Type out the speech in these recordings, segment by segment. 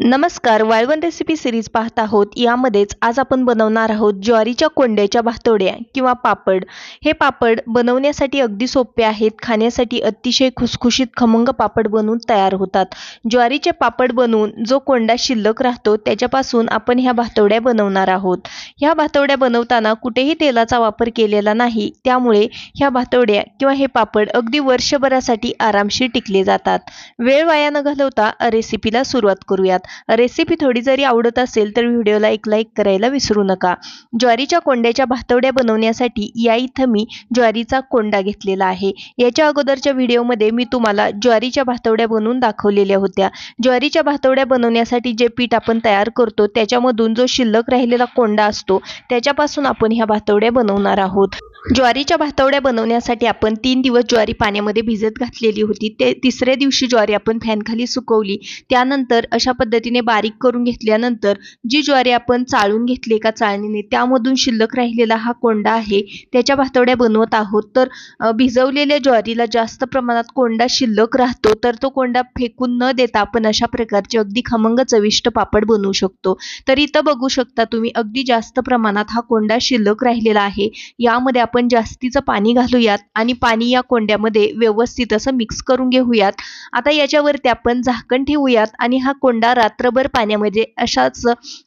नमस्कार वाळवण recipe series पाहत आहोत. यामध्येच आज आपण बनवणार आहोत ज्वारीच्या कोंड्याच्या भातोड्या किंवा पापड. हे पापड बनवण्यासाठी अगदी सोपे आहेत. खाण्यासाठी अतिशय खुसखुशीत खमंग पापड बनवून तयार होतात. ज्वारीचे पापड बनवून जो कोंडा शिल्लक राहतो त्याच्यापासून आपण ह्या भातोड्या बनवणार आहोत. ह्या भातोड्या बनवताना कुठेही तेलाचा वापर केलेला नाही. त्यामुळे ह्या भातोड्या किंवा हे पापड अगदी वर्षभरासाठी आरामशीर टिकले जातात. वेळ वाया न घालवता रेसिपीला सुरुवात करूयात. रेसिपी थोडी जरी आवडत असेल तर व्हिडिओला एक लाईक करायला विसरू नका. ज्वारीच्या कोंड्याच्या भातवड्या बनवण्यासाठी या इथं मी ज्वारीचा कोंडा घेतलेला आहे. याच्या अगोदरच्या व्हिडिओमध्ये मी तुम्हाला ज्वारीच्या भातवड्या बनवून दाखवलेल्या होत्या. ज्वारीच्या भातवड्या बनवण्यासाठी जे पीठ आपण तयार करतो त्याच्यामधून जो शिल्लक राहिलेला कोंडा असतो त्याच्यापासून आपण ह्या भातवड्या बनवणार आहोत. ज्वारीच्या भातवड्या बनवण्यासाठी आपण तीन दिवस ज्वारी पाण्यामध्ये भिजत घातलेली होती. ते तिसऱ्या दिवशी ज्वारी आपण फॅनखाली सुकवली. त्यानंतर अशा पद्धतीने बारीक करून घेतल्यानंतर जी ज्वारी आपण चाळून घेतली एका चाळणीने त्यामधून शिल्लक राहिलेला हा कोंडा आहे. त्याच्या भातवड्या बनवत आहोत. तर भिजवलेल्या ज्वारीला जास्त प्रमाणात कोंडा शिल्लक राहतो तर तो कोंडा फेकून न देता आपण अशा प्रकारचे अगदी खमंग चविष्ट पापड बनवू शकतो. तर इथं बघू शकता तुम्ही अगदी जास्त प्रमाणात हा कोंडा शिल्लक राहिलेला आहे. यामध्ये आपण जास्तीचं पाणी घालूयात आणि पाणी या कोंड्यामध्ये व्यवस्थित असं मिक्स करून घेऊयात. आता याच्यावरती आपण झाकण ठेवूयात आणि हा कोंडा रात्रभर पाण्यामध्ये अशाच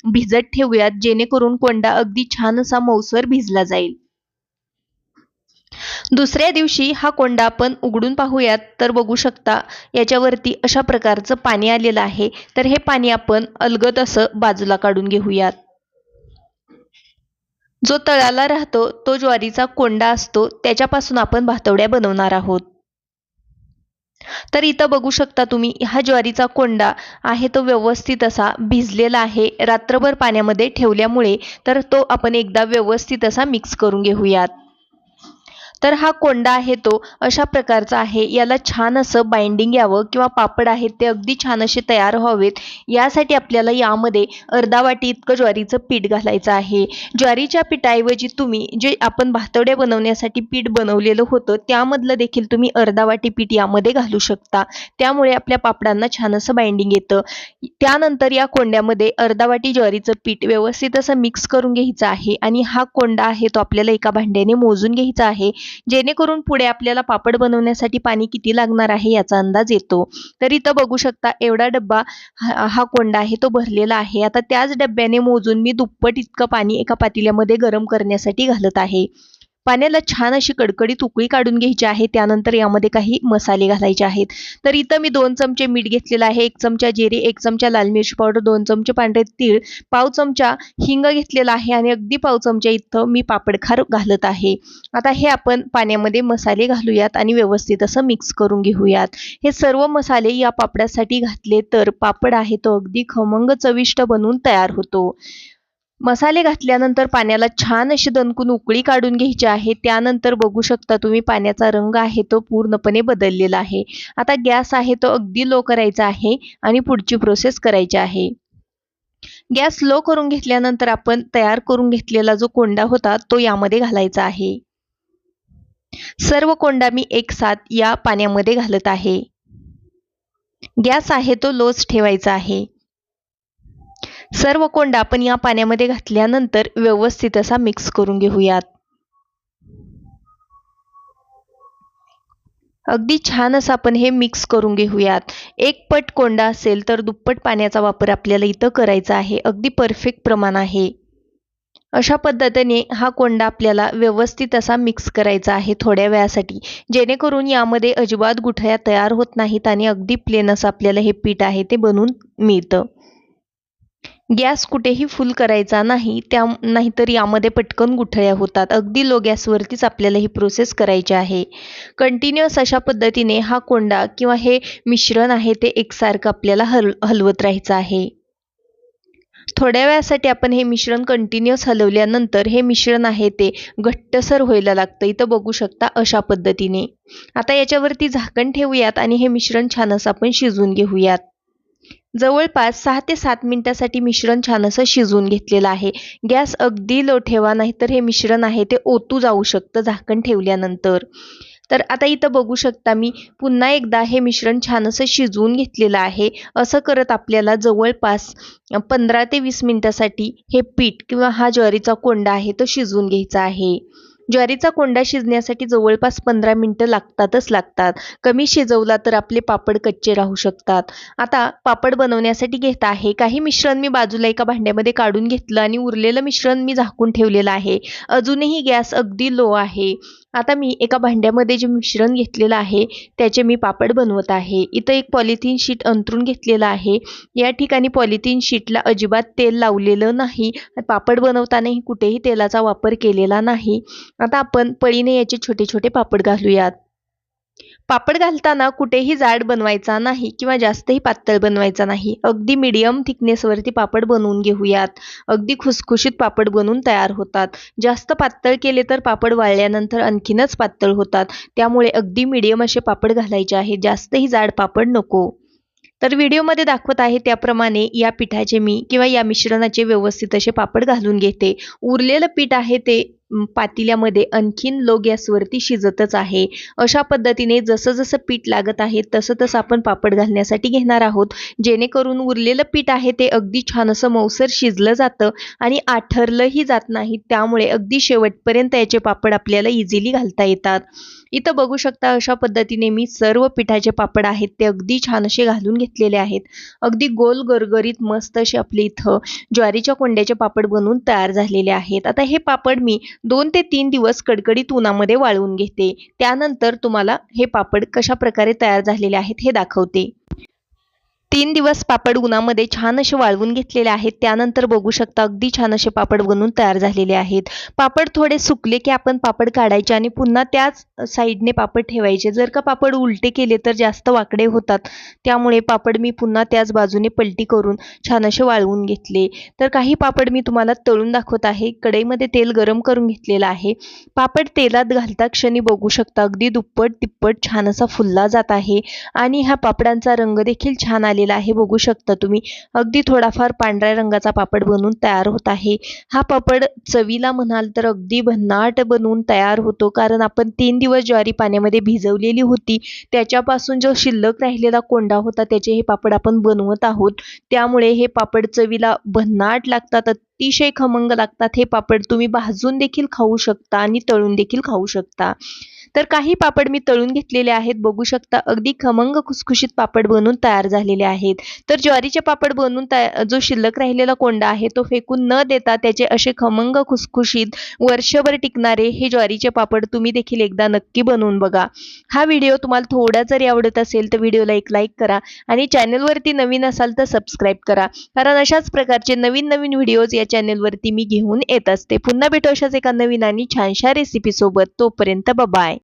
भिजत ठेवूयात जेणेकरून कोंडा अगदी छान असा मौसर भिजला जाईल. दुसऱ्या दिवशी हा कोंडा आपण उघडून पाहूयात. तर बघू शकता याच्यावरती अशा प्रकारचं पाणी आलेलं आहे. तर हे पाणी आपण अलगद असं बाजूला काढून घेऊयात. जो तळाला राहतो तो ज्वारीचा कोंडा असतो त्याच्यापासून आपण भातवड्या बनवणार आहोत. तर इथं बघू शकता तुम्ही हा ज्वारीचा कोंडा आहे तो व्यवस्थित असा भिजलेला आहे रात्रभर पाण्यामध्ये ठेवल्यामुळे तर तो आपण एकदा व्यवस्थित असा मिक्स करून घेऊयात. तर हा कोंडा आहे तो अशा प्रकारचा आहे. याला छान असं बाइंडिंग यावं किंवा पापड आहेत ते अगदी छान असे तयार व्हावेत. यासाठी आपल्याला यामध्ये अर्धा वाटी इतकं ज्वारीचं पीठ घालायचं आहे. ज्वारीच्या पिठाऐवजी तुम्ही जे आपण भातवड्या बनवण्यासाठी पीठ बनवलेलं होतं त्यामधलं देखील तुम्ही अर्धा वाटी पीठ यामध्ये घालू शकता. त्यामुळे आपल्या पापडांना छान असं बाइंडिंग येतं. त्यानंतर या कोंड्यामध्ये अर्धा वाटी ज्वारीचं पीठ व्यवस्थित असं मिक्स करून घ्यायचं आहे. आणि हा कोंडा आहे तो आपल्याला एका भांड्याने मोजून घ्यायचा आहे. जेणेकरून पुढे आपल्याला पापड बनवण्यासाठी पाणी किती लागणार आहे याचा अंदाज येतो. तर इथं बघू शकता एवढा डब्बा हा कोंडा आहे तो भरलेला आहे. आता त्याच डब्याने मोजून मी दुप्पट इतकं पाणी एका पातेल्यामध्ये गरम करण्यासाठी घालत आहे. पाण्याला छान अशी कडकडीत उकळी काढून घ्यायची आहे. त्यानंतर यामध्ये काही मसाले घालायचे आहेत. तर इथं मी दोन चमचे मीठ घेतलेलं आहे. एक चमचा जिरे एक चमचा लाल मिरची पावडर दोन चमचे पांढरे तीळ पाव चमचा हिंग घेतलेला आहे आणि अगदी पाव चमचा इथं मी पापडखार घालत आहे. आता हे आपण पाण्यामध्ये मसाले घालूयात आणि व्यवस्थित असं मिक्स करून घेऊयात. हे सर्व मसाले या पापडासाठी घातले तर पापड आहे तो अगदी खमंग चविष्ट बनवून तयार होतो. मसाले घातल्यानंतर पाण्याला छान अशी दणकून उकळी काढून घ्यायची आहे. त्यानंतर बघू शकता तुम्ही पाण्याचा रंग आहे तो पूर्णपणे बदललेला आहे. आता गॅस आहे तो अगदी लो करायचा आहे आणि पुढची प्रोसेस करायची आहे. गॅस लो करून घेतल्यानंतर आपण तयार करून घेतलेला जो कोंडा होता तो यामध्ये घालायचा आहे. सर्व कोंडा मी एक साथ या पाण्यामध्ये घालत आहे. गॅस आहे तो लोच ठेवायचा आहे. सर्व कोंडा आपण या पाण्यामध्ये घातल्यानंतर व्यवस्थित असा मिक्स करून घेऊयात. अगदी छान असं आपण हे मिक्स करून घेऊयात. एक पट कोंडा असेल तर दुप्पट पाण्याचा वापर आपल्याला इथं करायचा आहे. अगदी परफेक्ट प्रमाण आहे. अशा पद्धतीने हा कोंडा आपल्याला व्यवस्थित असा मिक्स करायचा आहे थोड्या वेळासाठी. जेणेकरून यामध्ये अजिबात गुठळ्या तयार होत नाहीत आणि अगदी प्लेन असं आपल्याला हे पीठ आहे ते बनवून मिळतं. गॅस कुठेही फुल करायचा नाही त्या नाहीतर यामध्ये पटकन गुठळ्या होतात. अगदी लो गॅसवरतीच आपल्याला ही प्रोसेस करायची आहे. कंटिन्युअस अशा पद्धतीने हा कोंडा किंवा हे मिश्रण आहे ते एकसारखं आपल्याला हल हलवत राहायचं आहे. थोड्या वेळासाठी आपण हे मिश्रण कंटिन्युअस हलवल्यानंतर हे मिश्रण आहे ते घट्टसर व्हायला लागतं. इथं बघू शकता अशा पद्धतीने. आता याच्यावरती झाकण ठेवूयात आणि हे मिश्रण छानच आपण शिजवून घेऊयात. जवळपास सहा ते सात मिनटासाठी मिश्रण छान असं शिजवून घेतलेलं आहे. गॅस अगदी लो ठेवा नाही तर हे मिश्रण आहे ते ओतू जाऊ शकतं झाकण ठेवल्यानंतर. तर आता इथं बघू शकता मी पुन्हा एकदा हे मिश्रण छान असं शिजवून घेतलेलं आहे. असं करत आपल्याला जवळपास पंधरा ते वीस मिनटासाठी हे पीठ किंवा हा ज्वारीचा कोंडा आहे तो शिजवून घ्यायचा आहे. ज्वारीचा कोंडा शिजण्यासाठी जवळपास पंधरा मिनटं लागतातच लागतात. कमी शिजवला तर आपले पापड कच्चे राहू शकतात. आता पापड बनवण्यासाठी घेत आहे. काही मिश्रण मी बाजूला एका भांड्यामध्ये काढून घेतलं आणि उरलेलं मिश्रण मी झाकून ठेवलेलं आहे. अजूनही गॅस अगदी लो आहे. आता मी एका भांड्यामध्ये जे मिश्रण घेतलेलं आहे त्याचे मी पापड बनवत आहे. इथं एक पॉलिथिन शीट अंतरून घेतलेलं आहे. या ठिकाणी पॉलिथिन शीटला अजिबात तेल लावलेलं नाही. पापड बनवतानाही कुठेही तेलाचा वापर केलेला नाही. आता आपण पळीने याचे छोटे छोटे पापड घालूयात. पापड घालताना कुठेही जाड बनवायचा नाही किंवा जास्तही पातळ बनवायचा नाही. अगदी मिडियम थिकनेसवरती पापड बनवून घेऊयात. अगदी खुसखुशीत पापड बनवून तयार होतात. जास्त पातळ केले तर पापड वाळल्यानंतर आणखीनच पातळ होतात. त्यामुळे अगदी मिडियम असे पापड घालायचे आहे. जास्तही जाड पापड नको. तर व्हिडिओमध्ये दाखवत आहे त्याप्रमाणे या पिठाचे मी किंवा या मिश्रणाचे व्यवस्थित असे पापड घालून घेते. उरलेलं पीठ आहे ते पातेल्यामध्ये आणखीन लो गॅसवरती शिजतच आहे. अशा पद्धतीने जसं जसं पीठ लागत आहे तसं तसं आपण पापड घालण्यासाठी घेणार आहोत. जेणेकरून उरलेलं पीठ आहे ते अगदी छान असं मौसर शिजलं जातं आणि आठरलंही जात नाही. त्यामुळे अगदी शेवटपर्यंत याचे पापड आपल्याला इझिली घालता येतात. इथं बघू शकता अशा पद्धतीने मी सर्व पिठाचे पापड आहेत ते अगदी छान असे घालून घेतलेले आहेत. अगदी गोल गरगरीत मस्त असे आपले इथं ज्वारीच्या कोंड्याचे पापड बनवून तयार झालेले आहेत. आता हे पापड मी दोन ते तीन दिवस कडकडीत उन्हामध्ये वाळवून घेते. त्यानंतर तुम्हाला हे पापड कशा प्रकारे तयार झालेले आहेत हे दाखवते. तीन दिवस पापड उन्हामध्ये छान असे वाळवून घेतलेले आहेत. त्यानंतर बघू शकता अगदी छान असे पापड बनवून तयार झालेले आहेत. पापड थोडे सुकले की आपण पापड काढायचे आणि पुन्हा त्याच साईडने पापड ठेवायचे. जर का पापड उलटे केले तर जास्त वाकडे होतात. त्यामुळे पापड मी पुन्हा त्याच बाजूने पलटी करून छान असे वाळवून घेतले. तर काही पापड मी तुम्हाला तळून दाखवत आहे. कढईमध्ये तेल गरम करून घेतलेलं आहे. पापड तेलात घालता क्षणी बघू शकता अगदी दुप्पट तिप्पट छान असा फुलला जात आहे. आणि ह्या पापडांचा रंग देखील छान आले आहे. बघू शकता तुम्ही. अगदी थोडाफार पांढऱ्या रंगाचा पापड बनवून तयार होत आहे. हा पापड चवीला म्हणाल तर अगदी भन्नाट बनवून तयार होतो. कारण आपण तीन दिवस ज्वारी पाण्यामध्ये भिजवलेली होती. त्याच्यापासून जो शिल्लक राहिलेला कोंडा होता त्याचे हे पापड आपण बनवत आहोत. त्यामुळे हे पापड चवीला भन्नाट लागतात अतिशय खमंग लागतात. हे पापड तुम्ही भाजून देखील खाऊ शकता आणि तळून देखील खाऊ शकता. तर काही पापड मी तळून घेतलेले आहेत. बघू शकता अगदी खमंग खुसखुशीत पापड बनून तयार झालेले आहेत. तर ज्वारीचे पापड बनवून जो शिल्लक राहिलेला कोंडा आहे तो फेकून न देता त्याचे असे खमंग खुसखुशीत वर्षभर टिकणारे हे ज्वारीचे पापड तुम्ही देखील एकदा नक्की बनवून बघा. हा व्हिडिओ तुम्हाला थोडा जरी आवडत असेल तर व्हिडिओला एक लाईक करा आणि चॅनलवरती नवीन असाल तर सबस्क्राईब करा. कारण अशाच प्रकारचे नवीन नवीन व्हिडिओज या चॅनलवरती मी घेऊन येत असते. पुन्हा भेटू अशाच एका नवीन आणि छानशा रेसिपीसोबत तोपर्यंत बबाय